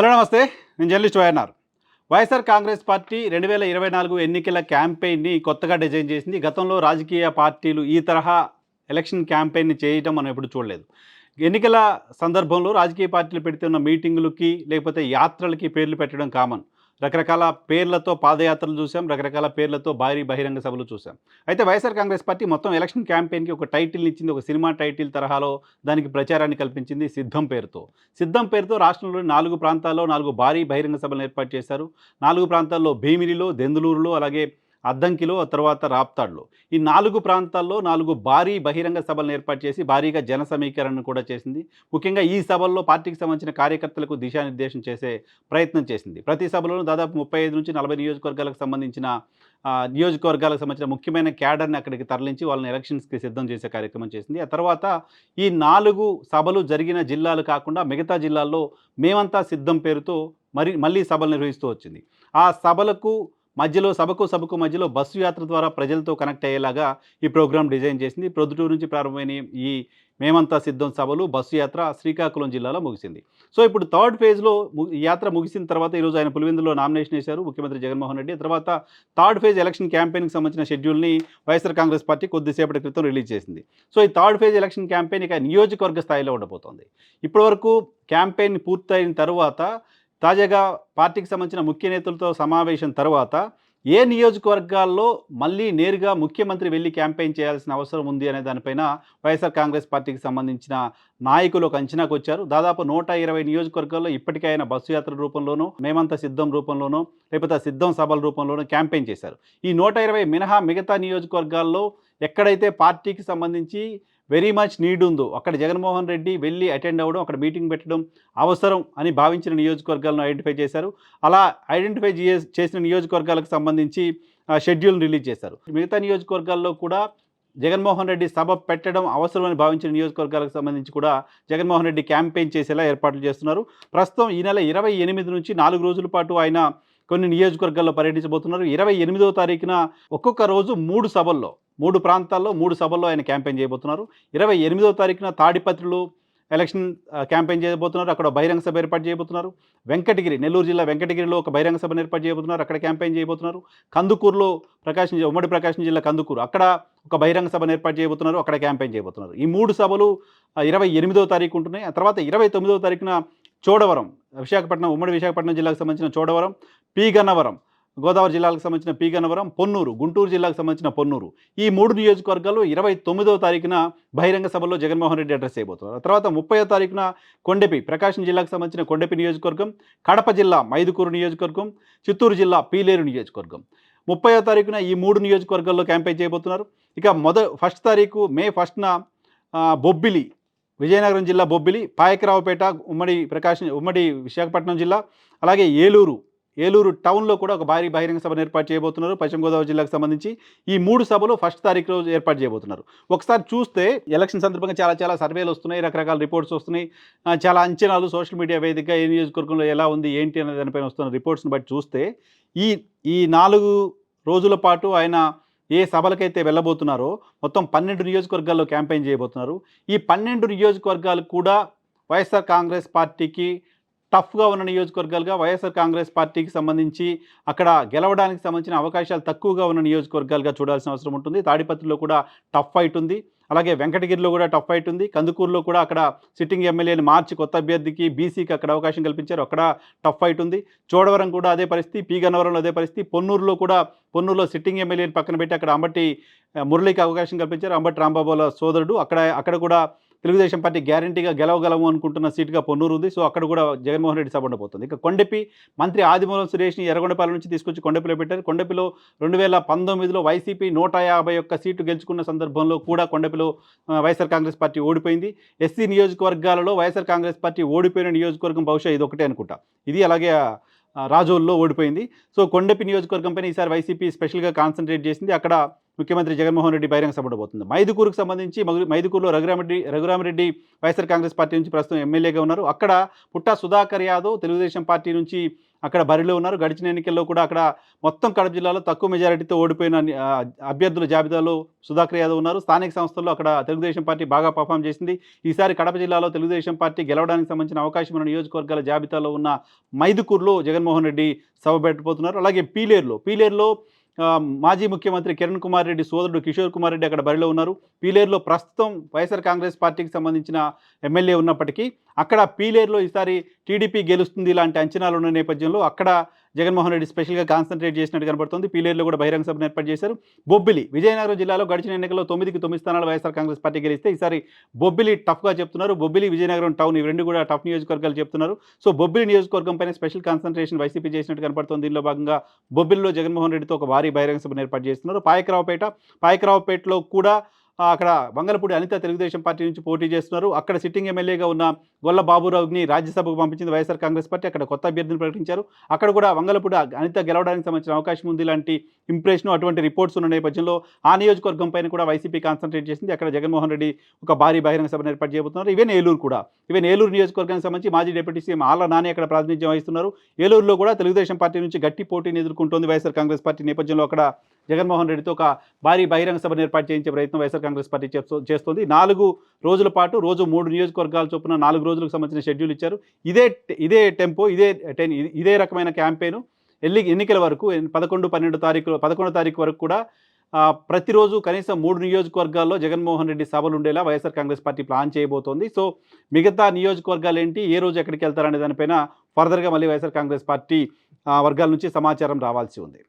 Hello నమస్తే. నేను journalist YNR. YSR Congress party రెండు వేల ఇరవై నాలుగు ఎన్నికల క్యాంపెయిన్ని కొత్తగా డిజైన్ చేసింది. గతంలో రాజకీయ పార్టీలు ఈ తరహా ఎలక్షన్ క్యాంపెయిన్ని చేయటం మనం ఎప్పుడు చూడలేదు. ఎన్నికల సందర్భంలో రాజకీయ పార్టీలు పెడుతున్న మీటింగులకి లేకపోతే యాత్రలకి పేర్లు పెట్టడం కామన్. రకరకాల పేర్లతో పాదయాత్రలు చూసాం రకరకాల పేర్లతో భారీ బహిరంగ సభలు చూసాం. అయితే వైఎస్ఆర్ కాంగ్రెస్ పార్టీ మొత్తం ఎలక్షన్ క్యాంపెయిన్కి ఒక టైటిల్ ఇచ్చింది ఒక సినిమా టైటిల్ తరహాలో దానికి ప్రచారాన్ని కల్పించింది సిద్ధం పేరుతో. సిద్ధం పేరుతో రాష్ట్రంలోని నాలుగు ప్రాంతాల్లో నాలుగు భారీ బహిరంగ సభలను ఏర్పాటు చేశారు. నాలుగు ప్రాంతాల్లో భీమిలిలో దెందులూరులో అలాగే అద్దంకిలో ఆ తర్వాత రాప్తాడ్లో. ఈ నాలుగు ప్రాంతాల్లో నాలుగు భారీ బహిరంగ సభలను ఏర్పాటు చేసి భారీగా జన సమీకరణను కూడా చేసింది. ముఖ్యంగా ఈ సభల్లో పార్టీకి సంబంధించిన కార్యకర్తలకు దిశానిర్దేశం చేసే ప్రయత్నం చేసింది. ప్రతి సభలోనూ దాదాపు ముప్పై ఐదు నుంచి నలభై నియోజకవర్గాలకు సంబంధించిన నియోజకవర్గాలకు సంబంధించిన ముఖ్యమైన క్యాడర్ని అక్కడికి తరలించి వాళ్ళని ఎలక్షన్స్కి సిద్ధం చేసే కార్యక్రమం చేసింది. ఆ తర్వాత ఈ నాలుగు సభలు జరిగిన జిల్లాలు కాకుండా మిగతా జిల్లాల్లో మేమంతా సిద్ధం పేరుతో మరి మళ్ళీ సభలు నిర్వహిస్తూ వచ్చింది. ఆ సభలకు మధ్యలో సభకు సభకు మధ్యలో బస్సు యాత్ర ద్వారా ప్రజలతో కనెక్ట్ అయ్యేలాగా ఈ ప్రోగ్రాం డిజైన్ చేసింది. ప్రొద్దుటూరు నుంచి ప్రారంభమైన ఈ మేమంతా సిద్ధం సభలు బస్సు యాత్ర శ్రీకాకుళం జిల్లాలో ముగిసింది. సో ఇప్పుడు థర్డ్ ఫేజ్లో ము- యాత్ర ముగిసిన తర్వాత ఈరోజు ఆయన పులివెందులో నామినేషన్ వేశారు ముఖ్యమంత్రి జగన్మోహన్ రెడ్డి. తర్వాత థర్డ్ ఫేజ్ ఎలక్షన్ క్యాంపెయిన్కి సంబంధించిన షెడ్యూల్ని వైఎస్ఆర్ కాంగ్రెస్ పార్టీ కొద్దిసేపటి క్రితం రిలీజ్ చేసింది. సో ఈ థర్డ్ ఫేజ్ ఎలక్షన్ క్యాంపెయిన్ ఇక నియోజకవర్గ స్థాయిలో ఉండబోతోంది. ఇప్పటివరకు క్యాంపెయిన్ పూర్తయిన తర్వాత తాజాగా పార్టీకి సంబంధించిన ముఖ్య నేతలతో సమావేశం తర్వాత ఏ నియోజకవర్గాల్లో మళ్ళీ నేరుగా ముఖ్యమంత్రి వెళ్ళి క్యాంపెయిన్ చేయాల్సిన అవసరం ఉంది అనే దానిపైన వైఎస్ఆర్ కాంగ్రెస్ పార్టీకి సంబంధించిన నాయకులు ఒక అంచనాకు వచ్చారు. దాదాపు నూట ఇరవై నియోజకవర్గాల్లో ఇప్పటికే ఆయన బస్సు యాత్ర రూపంలోనూ మేమంతా సిద్ధం రూపంలోనూ లేకపోతే సిద్ధం సభల రూపంలోనూ క్యాంపెయిన్ చేశారు. ఈ నూట ఇరవై మినహా మిగతా నియోజకవర్గాల్లో ఎక్కడైతే పార్టీకి సంబంధించి వెరీ మచ్ నీడ్ ఉందో అక్కడ జగన్మోహన్ రెడ్డి వెళ్ళి అటెండ్ అవ్వడం అక్కడ మీటింగ్ పెట్టడం అవసరం అని భావించిన నియోజకవర్గాలను ఐడెంటిఫై చేశారు. అలా ఐడెంటిఫై చేసిన నియోజకవర్గాలకు సంబంధించి షెడ్యూల్ని రిలీజ్ చేశారు. మిగతా నియోజకవర్గాల్లో కూడా జగన్మోహన్ రెడ్డి సభ పెట్టడం అవసరమని భావించిన నియోజకవర్గాలకు సంబంధించి కూడా జగన్మోహన్ రెడ్డి క్యాంపెయిన్ చేసేలా ఏర్పాట్లు చేస్తున్నారు. ప్రస్తుతం ఈ నెల ఇరవై ఎనిమిది నుంచి నాలుగు రోజుల పాటు ఆయన కొన్ని నియోజకవర్గాల్లో పర్యటించబోతున్నారు. ఇరవై ఎనిమిదో తారీఖున ఒక్కొక్క రోజు మూడు సభల్లో మూడు ప్రాంతాల్లో మూడు సభల్లో ఆయన క్యాంపెయిన్ చేయబోతున్నారు. ఇరవై ఎనిమిదో తారీఖున తాడిపత్రిలో ఎలక్షన్ క్యాంపెయిన్ చేయబోతున్నారు. అక్కడ బహిరంగ సభ ఏర్పాటు చేయబోతున్నారు. వెంకటగిరి నెల్లూరు జిల్లా వెంకటగిరిలో ఒక బహిరంగ సభను ఏర్పాటు చేయబోతున్నారు. అక్కడ క్యాంపెయిన్ చేయబోతున్నారు. కందుకూరులో ప్రకాశం ఉమ్మడి ప్రకాశం జిల్లా కందుకూరు. అక్కడ ఒక బహిరంగ సభను ఏర్పాటు చేయబోతున్నారు. అక్కడ క్యాంపెయిన్ చేయబోతున్నారు. ఈ మూడు సభలు ఇరవై ఎనిమిదో తారీఖు ఉంటున్నాయి. ఆ తర్వాత ఇరవై తొమ్మిదవ తారీఖున చోడవరం విశాఖపట్నం ఉమ్మడి విశాఖపట్నం జిల్లాకు సంబంధించిన చోడవరం పి గన్నవరం గోదావరి జిల్లాకు సంబంధించిన పి గన్నవరం పొన్నూరు గుంటూరు జిల్లాకు సంబంధించిన పొన్నూరు. ఈ మూడు నియోజకవర్గాల్లో ఇరవై తొమ్మిదవ తారీఖున బహిరంగ సభలో జగన్మోహన్ రెడ్డి అడ్రస్ చేయబోతున్నారు. ఆ తర్వాత ముప్పై తారీఖున కొండెపి ప్రకాశం జిల్లాకు సంబంధించిన కొండెపి నియోజకవర్గం కడప జిల్లా మైదుకూరు నియోజకవర్గం చిత్తూరు జిల్లా పీలేరు నియోజకవర్గం. ముప్పై తారీఖున ఈ మూడు నియోజకవర్గాల్లో క్యాంపెయిన్ చేయబోతున్నారు. ఇక మొద ఫస్ట్ తారీఖు మే ఫస్ట్న బొబ్బిలి విజయనగరం జిల్లా బొబ్బిలి పాయకరావుపేట ఉమ్మడి ప్రకాశం ఉమ్మడి విశాఖపట్నం జిల్లా అలాగే ఏలూరు ఏలూరు టౌన్లో కూడా ఒక భారీ బహిరంగ సభను ఏర్పాటు చేయబోతున్నారు. పశ్చిమ గోదావరి జిల్లాకు సంబంధించి ఈ మూడు సభలు ఫస్ట్ తారీఖు రోజు ఏర్పాటు చేయబోతున్నారు. ఒకసారి చూస్తే ఎలక్షన్ సందర్భంగా చాలా చాలా సర్వేలు వస్తున్నాయి రకరకాల రిపోర్ట్స్ వస్తున్నాయి. చాలా అంచనాలు సోషల్ మీడియా వేదిక ఏ నియోజకవర్గంలో ఎలా ఉంది ఏంటి అనే దానిపైన వస్తున్న రిపోర్ట్స్ని బట్టి చూస్తే ఈ ఈ నాలుగు రోజుల పాటు ఆయన ఏ సభలకైతే వెళ్ళబోతున్నారో మొత్తం పన్నెండు నియోజకవర్గాల్లో క్యాంపెయిన్ చేయబోతున్నారు. ఈ పన్నెండు నియోజకవర్గాలు కూడా వైఎస్ఆర్ కాంగ్రెస్ పార్టీకి టఫ్గా ఉన్న నియోజకవర్గాలుగా వైఎస్ఆర్ కాంగ్రెస్ పార్టీకి సంబంధించి అక్కడ గెలవడానికి సంబంధించిన అవకాశాలు తక్కువగా ఉన్న నియోజకవర్గాలుగా చూడాల్సిన అవసరం ఉంటుంది. తాడిపత్రిలో కూడా టఫ్ ఫైట్ ఉంది. అలాగే వెంకటగిరిలో కూడా టఫ్ ఫైట్ ఉంది. కందుకూరులో కూడా అక్కడ సిట్టింగ్ ఎమ్మెల్యేని మార్చి కొత్త అభ్యర్థికి బీసీకి అక్కడ అవకాశం కల్పించారు. అక్కడ టఫ్ ఫైట్ ఉంది. చోడవరం కూడా అదే పరిస్థితి. పీగన్నవరంలో అదే పరిస్థితి. పొన్నూరులో కూడా పొన్నూరులో సిట్టింగ్ ఎమ్మెల్యేని పక్కన పెట్టి అక్కడ అంబటి మురళికి అవకాశం కల్పించారు. అంబటి రాంబాబుల సోదరుడు. అక్కడ అక్కడ కూడా తెలుగుదేశం పార్టీ గ్యారంటీగా గెలవగలము అనుకుంటున్న సీటుగా పొన్నూరు ఉంది. సో అక్కడ కూడా జగన్మోహన్ రెడ్డి సభ ఉండబోతుంది. ఇక కొండపి మంత్రి ఆదిమూలం సురేష్ని ఎర్రగొండపాలెం నుంచి తీసుకొచ్చి కొండపిలో పెట్టారు. కొండపిలో రెండు వేల పంతొమ్మిదిలో వైసీపీ నూట యాభై ఒక్క సీటు గెలుచుకున్న సందర్భంలో కూడా కొండపిలో వైఎస్ఆర్ కాంగ్రెస్ పార్టీ ఓడిపోయింది. ఎస్సీ నియోజకవర్గాలలో వైఎస్ఆర్ కాంగ్రెస్ పార్టీ ఓడిపోయిన నియోజకవర్గం బహుశా ఇది ఒకటే అనుకుంటా. ఇది అలాగే రాజోల్లో ఓడిపోయింది. సో కొండపి నియోజకవర్గం పైన ఈసారి వైసీపీ స్పెషల్గా కాన్సన్ట్రేట్ చేసింది. అక్కడ ముఖ్యమంత్రి జగన్మోహన్ రెడ్డి బహిరంగ సభ ఉండబోతుంది. మైదుకూరుకు సంబంధించి మైదుకూరులో రఘురామరెడ్డి రఘురామరెడ్డి వైఎస్ఆర్ కాంగ్రెస్ పార్టీ నుంచి ప్రస్తుతం ఎమ్మెల్యేగా ఉన్నారు. అక్కడ పుట్టా సుధాకర్ యాదవ్ తెలుగుదేశం పార్టీ నుంచి అక్కడ బరిలో ఉన్నారు. గడిచిన ఎన్నికల్లో కూడా అక్కడ మొత్తం కడప జిల్లాలో తక్కువ మెజారిటీతో ఓడిపోయిన అభ్యర్థుల జాబితాలో సుధాకర్ యాదవ్ ఉన్నారు. స్థానిక సంస్థల్లో అక్కడ తెలుగుదేశం పార్టీ బాగా పర్ఫామ్ చేసింది. ఈసారి కడప జిల్లాలో తెలుగుదేశం పార్టీ గెలవడానికి సంబంధించిన అవకాశం ఉన్న నియోజకవర్గాల జాబితాలో ఉన్న మైదుకూరులో జగన్మోహన్ రెడ్డి సభ పెట్టబోతున్నారు. అలాగే పీలేరులో పీలేరులో మాజీ ముఖ్యమంత్రి కిరణ్ కుమార్ రెడ్డి సోదరుడు కిషోర్ కుమార్ రెడ్డి అక్కడ బరిలో ఉన్నారు. పీలేరులో ప్రస్తుతం వైఎస్ఆర్ కాంగ్రెస్ పార్టీకి సంబంధించిన ఎమ్మెల్యే ఉన్నప్పటికీ అక్కడ పీలేరులో ఈసారి టీడీపీ గెలుస్తుంది ఇలాంటి అంచనాలు ఉన్న నేపథ్యంలో అక్కడ జగన్మోహన్ రెడ్డి స్పెషల్గా కాన్సన్ట్రేట్ చేసినట్టు కనబడుతుంది. పీలేరులో కూడా బహిరంగ సభను ఏర్పాటు చేశారు. బొబ్బిలి విజయనగరం జిల్లాలో గడిచిన ఎన్నికల్లో తొమ్మిదికి తొమ్మిది స్థానాలు వైఎస్ఆర్ కాంగ్రెస్ పార్టీ గెలిస్తే ఈసారి బొబ్బిలి టఫ్గా చెప్తున్నారు. బొబ్బిలి విజయనగరం టౌన్ ఇవి రెండు కూడా టఫ్ నియోజకవర్గాలు చెప్తున్నారు. సో బొబ్బిలి నియోజకవర్గం పైన స్పెషల్ కాన్సన్ట్రేషన్ వైసీపీ చేసినట్టు కనబడుతుంది. దీనిలో భాగంగా బొబ్బిలిలో జగన్మోహన్ రెడ్డితో ఒక భారీ బహిరంగ సభను ఏర్పాటు చేస్తున్నారు. పాయకరావుపేట పాయకరావుపేటలో కూడా అక్కడ వంగలపూడి అనిత తెలుగుదేశం పార్టీ నుంచి పోటీ చేస్తున్నారు. అక్కడ సిట్టింగ్ ఎమ్మెల్యేగా ఉన్న గొల్ల బాబురావుని రాజ్యసభకు పంపించింది వైఎస్ఆర్ కాంగ్రెస్ పార్టీ. అక్కడ కొత్త అభ్యర్థిని ప్రకటించారు. అక్కడ కూడా వంగలపూడి అనిత గెలవడానికి సంబంధించిన అవకాశం ఉంది. ఇలాంటి ఇంప్రెషన్ అటువంటి రిపోర్ట్స్ ఉన్న నేపథ్యంలో ఆ నియోజకవర్గం పైన కూడా వైసీపీ కాన్సన్ట్రేట్ చేసింది. అక్కడ జగన్మోహన్ రెడ్డి ఒక భారీ బహిరంగ సభను ఏర్పాటు చేయబోతున్నారు. ఇవే ఏలూరు కూడా. ఇవే ఏలూరు నియోజకవర్గానికి సంబంధించి మాజీ డిప్యూటీ సీఎం ఆళ్ళ నాని అక్కడ ప్రాతినిధ్యం వహిస్తున్నారు. ఏలూరులో కూడా తెలుగుదేశం పార్టీ నుంచి గట్టి పోటీని ఎదుర్కొంటోంది వైఎస్ఆర్ కాంగ్రెస్ పార్టీ నేపథ్యంలో అక్కడ జగన్మోహన్ రెడ్డితో ఒక భారీ బహిరంగ సభను ఏర్పాటు చేయించే ప్రయత్నం వైఎస్ఆర్ కాంగ్రెస్ పార్టీ చేస్తుంది చేస్తోంది. నాలుగు రోజుల పాటు రోజు మూడు నియోజకవర్గాల చొప్పున నాలుగు రోజులకు సంబంధించిన షెడ్యూల్ ఇచ్చారు. ఇదే ఇదే టెంపో ఇదే టెన్ ఇదే రకమైన క్యాంపెయిన్ ఎల్లి ఎన్నికల వరకు పదకొండు పన్నెండు తారీఖు పదకొండు తారీఖు వరకు కూడా ప్రతిరోజు కనీసం మూడు నియోజకవర్గాల్లో జగన్మోహన్ రెడ్డి సభలు ఉండేలా వైఎస్ఆర్ కాంగ్రెస్ పార్టీ ప్లాన్ చేయబోతోంది. సో మిగతా నియోజకవర్గాలు ఏంటి ఏ రోజు ఎక్కడికి వెళ్తారనే దానిపైన ఫర్దర్గా మళ్ళీ వైఎస్ఆర్ కాంగ్రెస్ పార్టీ ఆ, వర్గాల నుంచి సమాచారం రావాల్సి ఉంది.